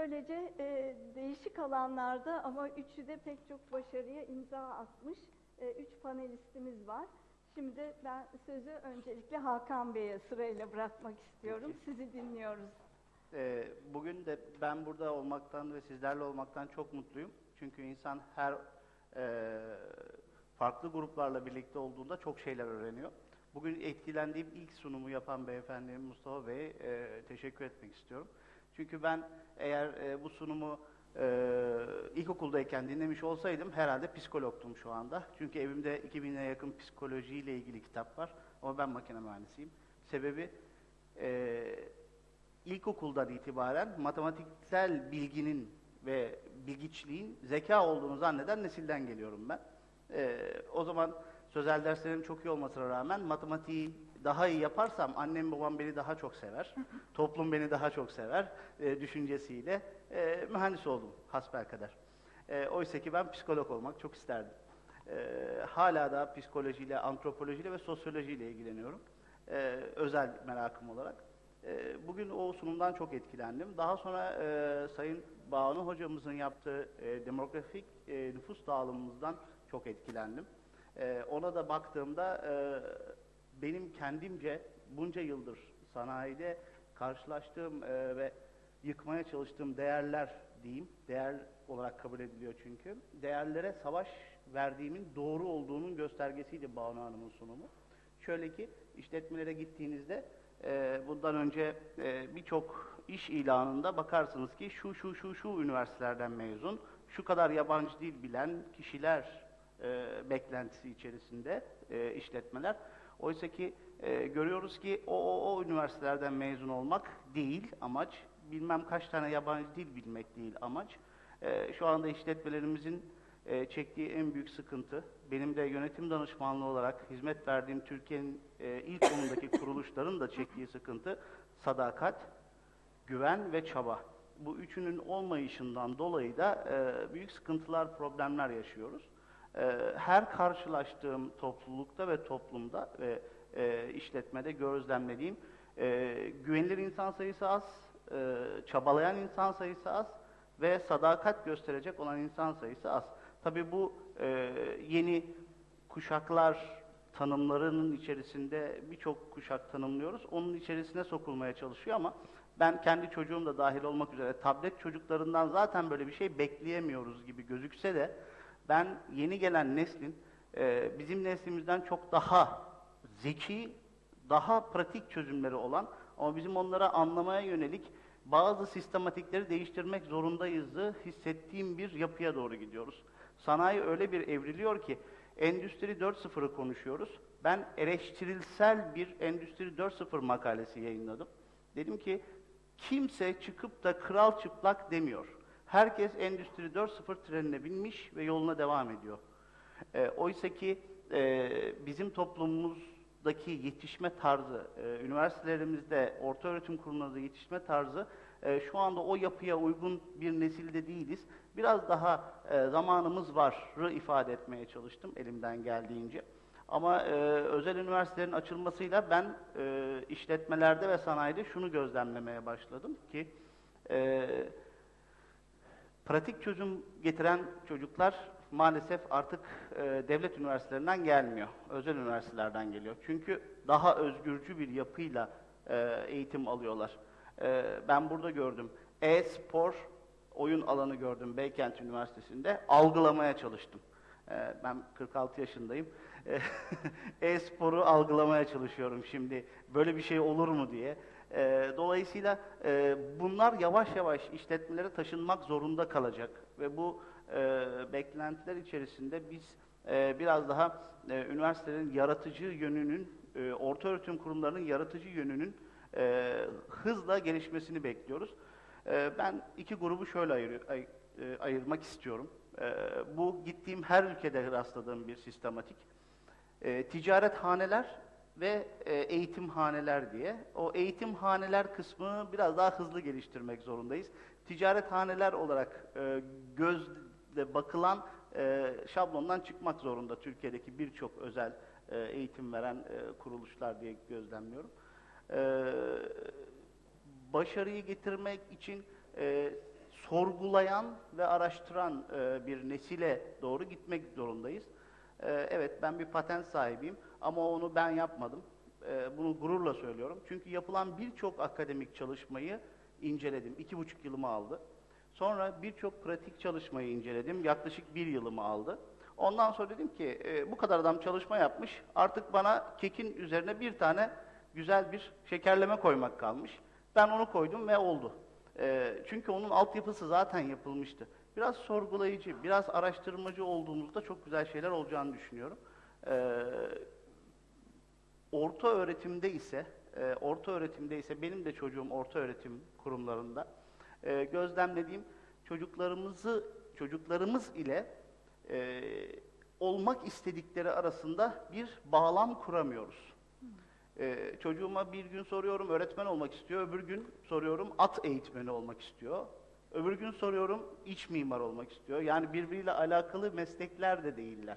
Böylece e, değişik alanlarda ama üçü de pek çok başarıya imza atmış e, üç panelistimiz var. Şimdi ben sözü öncelikle Hakan Bey'e sırayla bırakmak istiyorum. Sizi dinliyoruz. Ee, bugün de ben burada olmaktan ve sizlerle olmaktan çok mutluyum. Çünkü insan her e, farklı gruplarla birlikte olduğunda çok şeyler öğreniyor. Bugün etkilendiğim ilk sunumu yapan beyefendi Mustafa Bey'e e, teşekkür etmek istiyorum. Çünkü ben eğer e, bu sunumu e, ilkokuldayken dinlemiş olsaydım herhalde psikologtum şu anda. Çünkü evimde 2000'e yakın psikolojiyle ilgili kitap var ama ben makine mühendisiyim. Sebebi e, ilkokuldan itibaren matematiksel bilginin ve bilgiçliğin zeka olduğunu zanneden nesilden geliyorum ben. Ee, o zaman sözel derslerim çok iyi olmasına rağmen matematiği daha iyi yaparsam annem babam beni daha çok sever, toplum beni daha çok sever e, düşüncesiyle e, mühendis oldum hasbelkader. E, oysa ki ben psikolog olmak çok isterdim. E, hala da psikolojiyle, antropolojiyle ve sosyolojiyle ilgileniyorum. E, özel merakım olarak. E, bugün o sunumdan çok etkilendim. Daha sonra e, Sayın Banu hocamızın yaptığı e, demografik e, nüfus dağılımımızdan çok etkilendim. E, ona da baktığımda e, benim kendimce bunca yıldır sanayide karşılaştığım e, ve yıkmaya çalıştığım değerler diyeyim, değer olarak kabul ediliyor çünkü. Değerlere savaş verdiğimin doğru olduğunun göstergesiydi Banu Hanım'ın sunumu. Şöyle ki işletmelere gittiğinizde e, bundan önce e, birçok iş ilanında bakarsınız ki şu şu şu şu üniversitelerden mezun, şu kadar yabancı dil bilen kişiler e, beklentisi içerisinde e, işletmeler. Oysa ki e, görüyoruz ki o, o, o üniversitelerden mezun olmak değil amaç, bilmem kaç tane yabancı dil bilmek değil amaç. E, şu anda işletmelerimizin e, çektiği en büyük sıkıntı, benim de yönetim danışmanlığı olarak hizmet verdiğim Türkiye'nin e, ilk onundaki kuruluşların da çektiği sıkıntı sadakat, güven ve çaba. Bu üçünün olmayışından dolayı da e, büyük sıkıntılar, problemler yaşıyoruz. E, her karşılaştığım toplulukta ve toplumda ve e, işletmede gözlemlediğim e, güvenilir insan sayısı az, e, çabalayan insan sayısı az ve sadakat gösterecek olan insan sayısı az. Tabii bu e, yeni kuşaklar tanımlarının içerisinde birçok kuşak tanımlıyoruz. Onun içerisine sokulmaya çalışıyor ama ben kendi çocuğum da dahil olmak üzere tablet çocuklarından zaten böyle bir şey bekleyemiyoruz gibi gözükse de ben yeni gelen neslin e, bizim neslimizden çok daha zeki, daha pratik çözümleri olan ama bizim onlara anlamaya yönelik bazı sistematikleri değiştirmek zorundayızı hissettiğim bir yapıya doğru gidiyoruz. Sanayi öyle bir evriliyor ki Endüstri 4.0'ı konuşuyoruz. Ben eleştirilsel bir Endüstri 4.0 makalesi yayınladım. Dedim ki kimse çıkıp da kral çıplak demiyor. Herkes Endüstri 4.0 trenine binmiş ve yoluna devam ediyor. E, Oysa ki e, bizim toplumumuzdaki yetişme tarzı, e, üniversitelerimizde, orta öğretim kurumlarında yetişme tarzı e, şu anda o yapıya uygun bir nesilde değiliz. Biraz daha e, zamanımız varı ifade etmeye çalıştım elimden geldiğince. Ama e, özel üniversitelerin açılmasıyla ben e, işletmelerde ve sanayide şunu gözlemlemeye başladım ki e, pratik çözüm getiren çocuklar maalesef artık e, devlet üniversitelerinden gelmiyor. Özel üniversitelerden geliyor. Çünkü daha özgürcü bir yapıyla e, eğitim alıyorlar. E, ben burada gördüm. E-spor oyun alanı gördüm Beykent Üniversitesi'nde. Algılamaya çalıştım. E, ben 46 yaşındayım. E, E-sporu algılamaya çalışıyorum şimdi. Böyle bir şey olur mu diye. E, dolayısıyla e, bunlar yavaş yavaş işletmelere taşınmak zorunda kalacak ve bu e, beklentiler içerisinde biz e, biraz daha e, üniversitelerin yaratıcı yönünün, e, orta öğretim kurumlarının yaratıcı yönünün e, hızla gelişmesini bekliyoruz. E, ben iki grubu şöyle ayır, ay, e, ayırmak istiyorum. E, bu gittiğim her ülkede rastladığım bir sistematik. E, ticarethaneler ve e, eğitimhaneler diye. O eğitimhaneler kısmı biraz daha hızlı geliştirmek zorundayız. Ticarethaneler olarak e, gözle bakılan e, şablondan çıkmak zorunda Türkiye'deki birçok özel e, eğitim veren e, kuruluşlar diye gözlemliyorum. E, başarıyı getirmek için e, sorgulayan ve araştıran e, bir nesile doğru gitmek zorundayız. E, evet ben bir patent sahibiyim ama onu ben yapmadım. E, bunu gururla söylüyorum. Çünkü yapılan birçok akademik çalışmayı inceledim. İki buçuk yılımı aldı. Sonra birçok pratik çalışmayı inceledim. Yaklaşık bir yılımı aldı. Ondan sonra dedim ki e, bu kadar adam çalışma yapmış. Artık bana kekin üzerine bir tane güzel bir şekerleme koymak kalmış. Ben onu koydum ve oldu. E, çünkü onun altyapısı zaten yapılmıştı. Biraz sorgulayıcı, biraz araştırmacı olduğumuzda çok güzel şeyler olacağını düşünüyorum. E, orta öğretimde ise, e, orta öğretimde ise benim de çocuğum orta öğretim kurumlarında e, gözlemlediğim çocuklarımızı çocuklarımız ile e, olmak istedikleri arasında bir bağlam kuramıyoruz. E, çocuğuma bir gün soruyorum öğretmen olmak istiyor, öbür gün soruyorum at eğitmeni olmak istiyor. Öbür gün soruyorum iç mimar olmak istiyor. Yani birbiriyle alakalı meslekler de değiller.